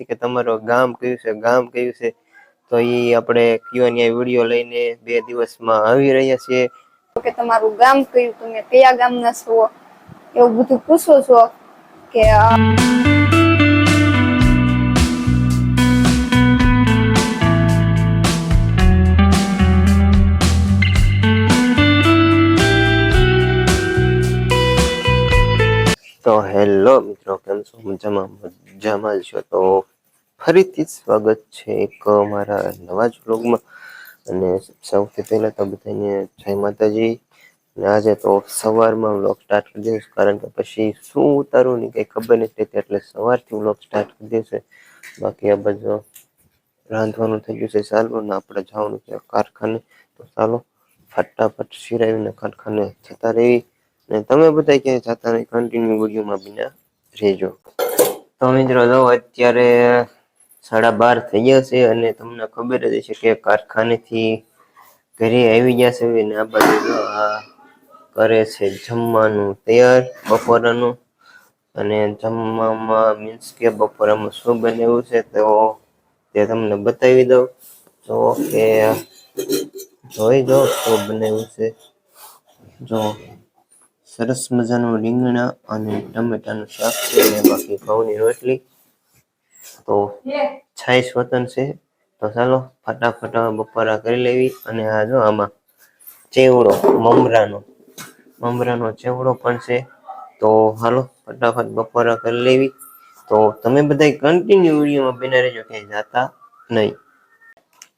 હતી કે તમારું ગામ કયું છે ગામ કયું છે? તો એ આપણે કયો વીડિયો લઈને બે દિવસમાં આવી રહ્યા છીએ. કે તમારું ગામ કયું? તમે કયા ગામના છો? એવું બધું પૂછો છો કે તો હેલો મિત્રો કેમ છો? મજામાં મજામાં જ છો. તો ફરીથી સ્વાગત છે એક મારા નવા જ વ્લોગમાં અને સૌથી પહેલા તો બધાને જય માતાજી. અને આજે તો સવારમાં વ્લોગ સ્ટાર્ટ કરી દઈશ, કારણ કે પછી શું ઉતારું ને કંઈ ખબર નથી રહેતી, એટલે સવારથી વ્લોગ સ્ટાર્ટ કરી દેશે. બાકી આ બધું રાંધવાનું થઈ ગયું છે. ચાલો ને આપણે જવાનું છે કારખાને. તો ચાલો, ફટાફટ સિરાવીને કારખાને જતા રહી અને તમે બધા ક્યાંય જતા નહીં કન્ટિન્યુ વિડીયોમાં બીના રહેજો. તો મિત્રો, જો અત્યારે સાડા બાર થઈ ગયા છે અને તમને ખબર જ હશે કે કારખાનેથી ઘરે આવી ગયા છે અને આ બાજુ કરે છે જમવાનું તૈયાર બપોરનું. અને જમવામાં મીન્સ કે બપોરામાં શું બનાવ્યું છે તો તે તમને બતાવી દઉં. તો કે જોઈ દો શું બનાવ્યું છે. જો સરસ મજાનું રીંગણા અને ટમેટાનું શાક છે અને બાકી ઘઉંની રોટલી. તો છાશ વતન છે. તો ચાલો ફટાફટ બપોરા કરી લેવી અને આ જો આમાં ચેવડો મમરાનો મમરાનો ચેવડો પણ છે. તો હાલો ફટાફટ બપોરા કરી લેવી. તો તમે બધા કન્ટિન્યુ વિડીયોમાં બિના રહેજો ક્યાંય જાતા નહીં.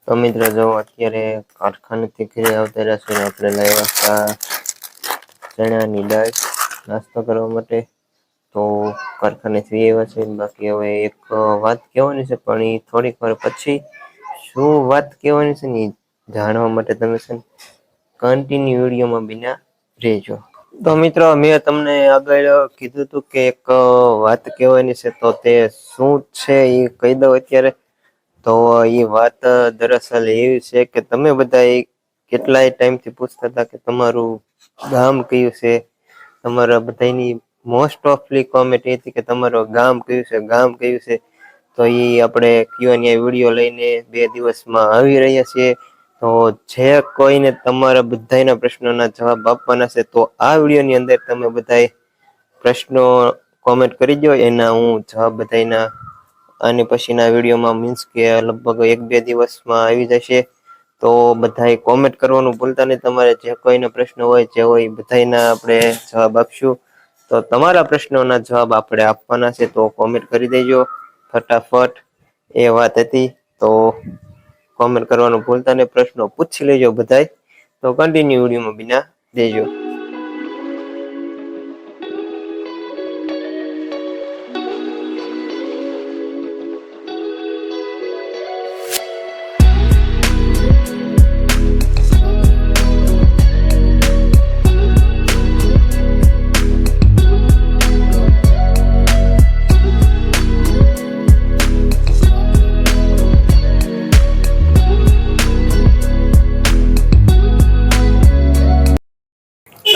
તો મિત્રો જો અત્યારે કારખાનેથી ઘરે આવતા રહેશે ને આપણે લાવ્યા હતા ચણાની દાળ નાસ્તો કરવા માટે. તો કારખાનેથી એવા છે. બાકી હવે એક વાત કહેવાની છે, પણ એ થોડીક વાર પછી શું વાત કહેવાની છે ને જાણવા માટે તમે છે ને કન્ટિન્યુ વિડીયોમાં બિના રહેજો. તો મિત્રો, મેં તમને આગળ કીધું હતું કે એક વાત કહેવાની છે, તો તે શું છે એ કહી દઉં અત્યારે. તો એ વાત દરઅસલ એવી છે કે તમે બધા એ કેટલાય ટાઈમથી પૂછતા હતા કે તમારું ગામ કયું છે? તમારા બધાની મોસ્ટ ઓફલી કોમેન્ટ એ હતી કે તમારું ગામ કયું છે, ગામ કયું છે? તો એ આપણે કયો વીડિયો લઈને બે દિવસમાં આવી રહ્યા છીએ. તો જે કોઈને તમારા બધાના પ્રશ્નોના જવાબ આપવાના છે, તો આ વિડીયોની અંદર તમે બધાએ પ્રશ્નો કોમેન્ટ કરી દો એના હું જવાબ બધાના આની પછીના વિડીયોમાં મીન્સ કે લગભગ એક બે દિવસમાં આવી જશે. તો બધાએ કોમેન્ટ કરવાનું ભૂલતા નહીં. તમારે જે કોઈના પ્રશ્ન હોય, જે હોય બધાના આપણે જવાબ આપશું. તો તમારા પ્રશ્નોના જવાબ આપણે આપવાના છે, તો કોમેન્ટ કરી દેજો. ફટાફટ એ વાત હતી, તો કોમેન્ટ કરવાનું ભૂલતા ને પ્રશ્નો પૂછી લેજો બધાય. તો કન્ટિન્યુ વિડીયોમાં બિના દેજો.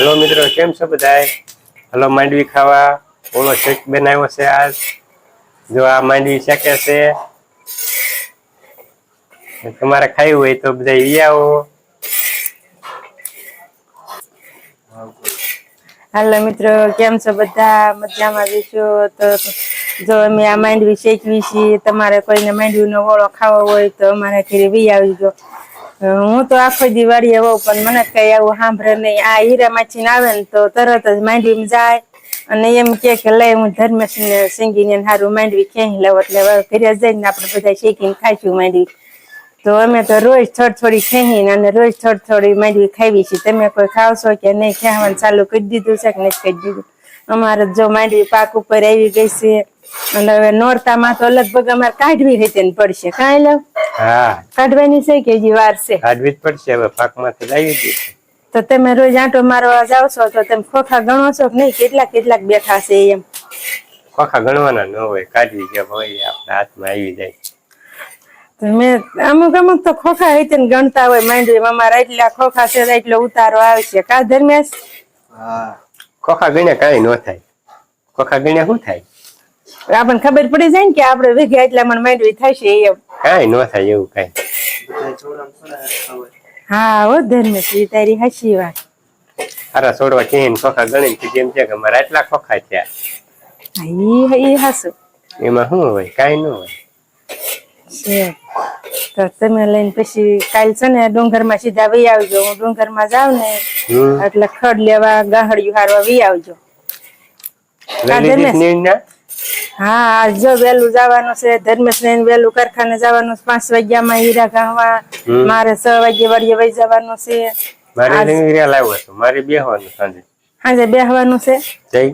હેલો મિત્રો, કેમ છો બધાય? હલો માંડવી ખાવા. ઓલો શેક બનાવ્યો છે આજ. જો આ માંડવી શેકે છે. તમારે ખાવું હોય તો બધા આવો. હાલો મિત્રો, કેમ છો બધા? મજામાં જઈશો તો જો અમે આ માંડવી શેકવી છીએ, તમારે કોઈને માંડવીનો ઓળો ખાવો હોય તો અમારા ઘરે વી આવજો. હું તો આખો દિવાળી વાડીએ પણ મને કઈ આવું સાંભળે નહીં. આ હીરા માછીને આવે ને તો તરત જ માંડવીમાં જાય અને એમ કે કે, લઈ હું ધર્મેશ ને હારું માંડવી ક્યાંય લઉં એટલે ઘરે જઈને આપણે બધા શેકીને ખાઈશું માંડવી. તો અમે તો રોજ થોડી થોડી ખેહીને અને રોજ થોડી થોડી માંડવી ખાવી છીએ. તમે કોઈ ખાવશો કે નહીં? ખાવાનું ચાલુ કરી દીધું છે કે નથી કરી દીધું? અમારે જો માંડવી પાક ઉપર આવી ગઈ છે. અને હવે નોરતામાં તો લગભગ અમારે કાઢવી રીતે પડશે. કાંઈ હા. કાઢવાની છે કે હજી વાર છે? કાઢવી જ પડશે. હવે પાકમાંથી લાવી દઈએ તો તમે રોજ આંટો મારવા જાવ છો તો તમે ખોખા ગણો છો કે નહીં? કેટલાક કેટલાક બેઠા છે એમ. ખોખા ગણવાના ન હોય. કાઢવી કે હોય આપણા હાથમાં આવી જાય. મેં અમુક અમુક તો ખોખા ને ગણતા હોય. માંડવી અમારા એટલા ખોખા છે એટલો ઉતારો આવશે. કા ધર્મેશ હા ખોખા ગણ્યા કાંઈ ન થાય. ખોખા ગણ્યા શું થાય? આપણને ખબર પડી જાય ને કે આપણે વીઘે એટલા મને માંડવી થશે એમ. કાંઈ ન થાય એવું કાંઈ. હા ઓ ધર્મશ્રી તારી હસી વાત. અરે છોડવા કે ખોખા ગણીને કીધું જેમ છે કે મારા એટલા ખોખા થયા. હા, ઈ ઈ એમાં શું હોય? કાઈ ન હોય. છે. તો તમે લઈને પછી કાલ છે ને ડુંગરમાં સીધા વહી આવજો. હું ડુંગરમાં જાઉં ને એટલે ખડ લેવા ગાહડિયું હારવા વહી આવજો. હા જો વેલું જવાનું છે ધર્મેશ ને વહેલું કારખાને જવાનું છે. પાંચ વાગ્યામાં હીરા ગાવા મારે છ વાગ્યે વાડીએ વહી જવાનું છે. મારે હીરા લાવ્યો છે મારે બેહવાનું સાંજે. સાંજે બેહવાનું છે? જઈ.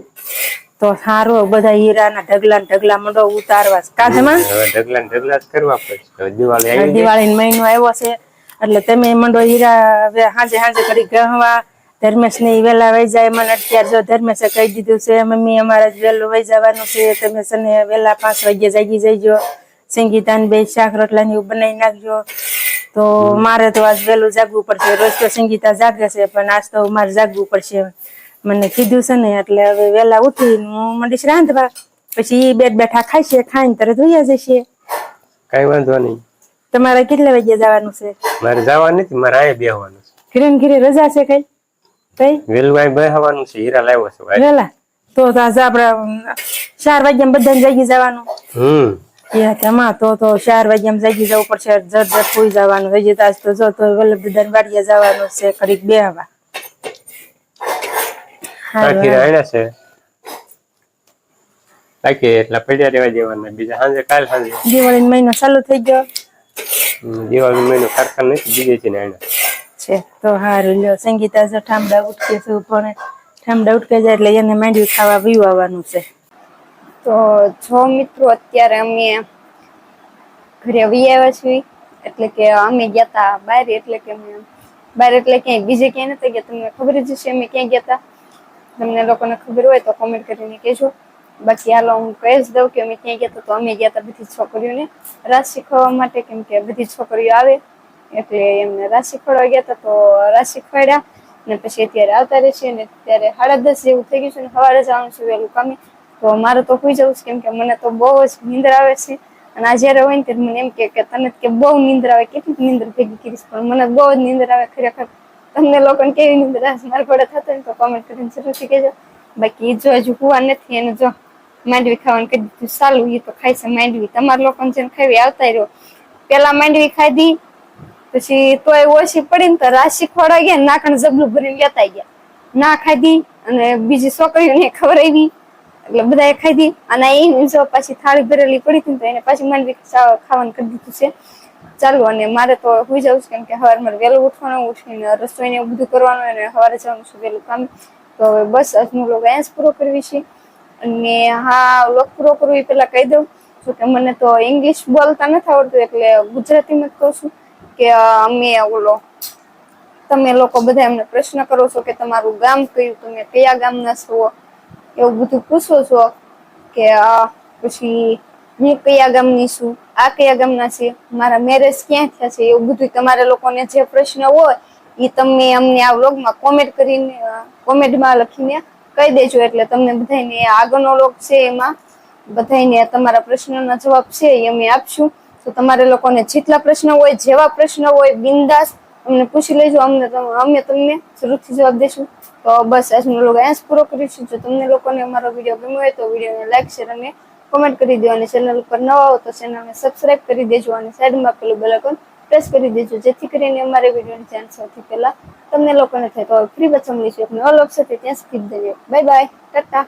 તો સારું બધા ઢગલા ને ઢગલા મંડો ઉતારવા છે. કાંધમાં ઢગલા ઢગલા જ કરવા પડશે. દિવાળી દિવાળી મહિનો આવ્યો છે એટલે તમે મંડો હીરા સાંજે હાંજે કરી ગહવા ધર્મેશ ને વહેલા વેલા વહી જાય. મને અત્યારે જો ધર્મેશે કહી દીધું છે મમ્મી અમારે જ વહેલું વહી જવાનું છે. તમે સને વહેલા વેલા પાંચ વાગે જાગી જઈજો. સંગીતાને બે શાક રોટલા ને એવું બનાવી નાખજો. તો મારે તો આજ વહેલું જાગવું પડશે. રોજ તો સંગીતા જાગે છે પણ આજ તો મારે જાગવું પડશે. મને કીધું છે ને એટલે હવે વેલા ઉઠીને હું મંડીશ રાંધવા. પછી એ બેઠ બેઠા ખાઈશે ખાઈને તરત વૈયા જશે. કઈ વાંધો નહીં. તમારે કેટલા વાગે જવાનું છે? મારે જવાનું નથી મારે અહીંયા બેહવાનું છે. ઘરે ઘરે રજા છે કઈ? છે હીરા લાવ્યો છું આજે. વેલા? તો તો આજે આપડે ચાર વાગ્યા બધાને જાગી જવાનું. હમ. તેમાં તો તો ચાર વાગ્યા જાગી જવું પડશે જટ જટ સુઈ જવાનું. હજી તો તો જો તો વલ્લભ વાડીએ જવાનું છે ઘડીક બે હવા આખી છે. બાકી એટલા પડ્યા રહેવા દેવાના બીજા સાંજે કાલ સાંજે. દિવાળી મહિનો ચાલુ થઈ ગયો. દિવાળી મહિનો કારખાના નથી બીજે છે ને છે. તો હારું, લ્યો. સંગીતા જો ઠામડા ઉઠકે છે પણ ઠામડા ઉઠકે જાય એટલે એને માંડ્યું ખાવા વીવ આવવાનું છે. તો જો મિત્રો, અત્યારે અમે ઘરે આવી આવ્યા છીએ. એટલે કે અમે ગયા હતા બહાર એટલે કે અમે બહાર એટલે ક્યાંય, બીજે ક્યાંય નથી ગયા. તમને ખબર જ છે અમે ક્યાં ગયા હતા તમને લોકોને ખબર હોય તો કોમેન્ટ કરીને કહેજો. બાકી હાલો, હું કહી જ દઉં કે અમે ક્યાં ગયા હતા તો અમે ગયા હતા બધી છોકરીઓને રાસ શીખવવા માટે, કેમ કે બધી છોકરીઓ આવે. એટલે એમને રાશિ શીખવાડવા ગયા હતા તો રાશિ શીખવાડ્યા ને પછી અત્યારે આવતા રહે છે ને અત્યારે સાડા દસ જેવું થઈ ગયું છે ને સવારે જવાનું છે વહેલું કામે. તો મારે તો સુઈ જવું છે કેમ કે મને તો બહુ જ નિંદર આવે છે. અને આ જ્યારે હોય ને ત્યારે મને એમ કે તને કે બહુ નિંદર આવે કેટલી નિંદર ભેગી કરીશ, પણ મને બહુ જ નિંદર આવે ખરેખર. તમને લોકોને કેવી નિંદર આવે મારા ઘોડે થતો ને તો કોમેન્ટ કરીને જરૂરથી કહેજો. બાકી જો હજુ હુવા નથી એને જો માંડવી ખાવાનું કહી દીધું સારું એ તો ખાય છે માંડવી. તમારા લોકોને જેને ખાવી આવતા રહ્યો. પેલા માંડવી ખાધી પછી તોય ઓછી પડી ને તો રાસ શીખવાડવા ગયા નાખણ જબલું ભરીને લેતા ગયા. ના ખાધી અને બીજી છોકરીઓને ખવડાવી એટલે બધાએ ખાધી અને એ જો પાછી થાળી ભરેલી પડી હતી તો એને પાછી માંડવી ખાવાનું કરી દીધું છે. ચાલુ, અને મારે તો હોઈ જવું છે કેમ કે સવારે મારે વહેલું ઉઠવાનું, ઉઠીને રસોઈ ને એવું બધું કરવાનું અને સવારે જવાનું છું વહેલું કામ. તો હવે બસ આજનો લોકો અહીંયા જ પૂરો કરવી છે અને હા લોક પૂરો કરવું એ પેલા કહી દઉં. જો કે મને તો ઇંગ્લિશ બોલતા નથી આવડતું એટલે ગુજરાતીમાં જ કહું છું. કે અમે ઓલો, તમે લોકો બધા એમને પ્રશ્ન કરો છો કે તમારું ગામ કયું? તમે કયા ગામના છો? એવું બધું પૂછો છો કે પછી હું કયા ગામની છું? આ કયા ગામના છે? મારા મેરેજ ક્યાં થયા છે? એવું બધું તમારે લોકોને જે પ્રશ્ન હોય એ તમે અમને આ વ્લોગમાં કોમેન્ટ કરીને કોમેન્ટમાં લખીને કહી દેજો. એટલે તમને બધાને આગળનો લોક છે એમાં. બધાને તમારા પ્રશ્નોના જવાબ છે એ અમે આપશું. તો તમારે લોકોને જેટલા પ્રશ્ન હોય, જેવા પ્રશ્ન હોય, બિંદાસ અમને પૂછી લેજો. અમને અમે તમને જરૂરથી જવાબ દઈશું તો બસ, આજનો લોકો અહીંયા પૂરો કરીશું જો તમને લોકોને અમારો વીડિયો ગમ્યો હોય તો વિડીયોને લાઈક શેર અને કોમેન્ટ કરી દો અને ચેનલ ઉપર નવા હો તો ચેનલને સબસ્ક્રાઇબ કરી દેજો અને સાઈડમાં પેલું બેલ આઇકોન પ્રેસ કરી દેજો. જેથી કરીને અમારે વિડીયોની જાણ સૌથી પહેલાં તમને લોકોને થાય. તો ફ્રી બચમ લઈશું એક નવા લોક ત્યાં સ્કીપ ધન્યવાદ બાય બાય ટાટા